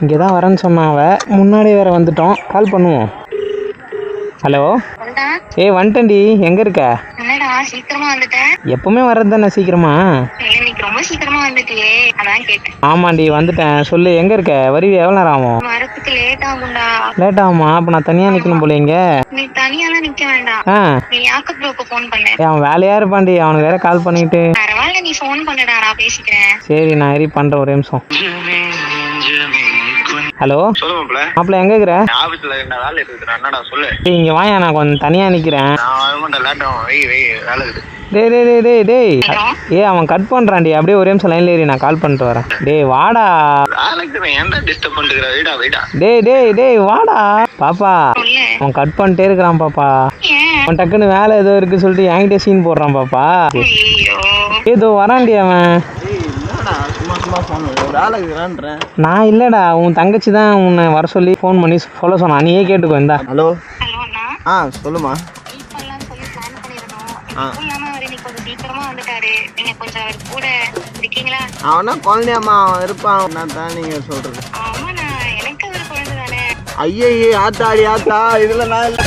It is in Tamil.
இங்கே தான் வரேன்னு சொன்னான் முன்னாடி வேற வந்துட்டோம் கால் பண்ணுவோம். ஹலோ ஏய் வந்துட்டேன்டி. எங்கே இருக்க? எப்பவுமே வர்றது தானே சீக்கிரமா? இல்ல, இன்னைக்கு ரொம்ப சீக்கிரமா வந்துட்டியே. அதான் கேட்டேன். ஆமாண்டி வந்துட்டேன். சொல்லு எங்கே இருக்க? வருவி எவ்வளோ நேரம் ஆகும்? லேட் ஆகும்டா. லேட் ஆகுமா? அப்போ நான் தனியாக நிற்கணும் போல இங்கே. நீ தனியாலாம் நிக்க வேண்டாம். ஆ. நீ யாக்கு ப்ரோக்கு ஃபோன் பண்ண. ஏய், அவன் வேலையா இருப்பான்டி. அவனுக்கு வேற கால் பண்ணிட்டு. பரவாயில்ல நீ பேசிக்கிறேன். சரி நான் எரி பண்ணுறேன் ஒரு நிமிஷம். ஹலோ? மாப்பிள்ள எங்கே இருக்கிற? ஆபீஸ்ல என்ன வேலை இருக்குது என்னடா சொல்லு. டேய் இங்கே வாயா நான் கொஞ்சம் தனியாக நிற்கிறேன் நான் வர மாட்டேன் லேட் ஆகும் வெய் வெய் வேலை இருக்குது டேய் டேய் டேய் டேய் டேய். ஏய் அவன் கட் பண்ணுறான்டி அப்படியே ஒரே நிமிஷம் லைன்ல ஏறி நான் கால் பண்ணிட்டு வரேன். டேய் வாடா. டேய் டேய் டேய் வாடா. பாப்பா அவன் கட் பண்ணிட்டே இருக்கிறான் பாப்பா. அவன் டக்குன்னு வேலை ஏதோ இருக்கு சொல்லிட்டு என்கிட்ட சீன் போடுறான் பாப்பா. ஏதோ வரான்டி அவன். சும்மா சும்மா ஃபோன் வேலை இருக்குறான்றேன் நான் இல்லைடா உன் தங்கச்சி தான் உன்னை வர சொல்லி ஃபோன் பண்ணி சொல்ல சொன்னான் நீயே கேட்டுக்கோ இந்தா. ஹலோ? ஹலோ அண்ணா. ஆ சொல்லுமா. நீங்க அவனா குழந்தையாம்மா அவன் இருப்பான். நான் தான் குழந்தை தானே. ஐயே ஆத்தாடி ஆத்தா. இதில் நான் இல்லை.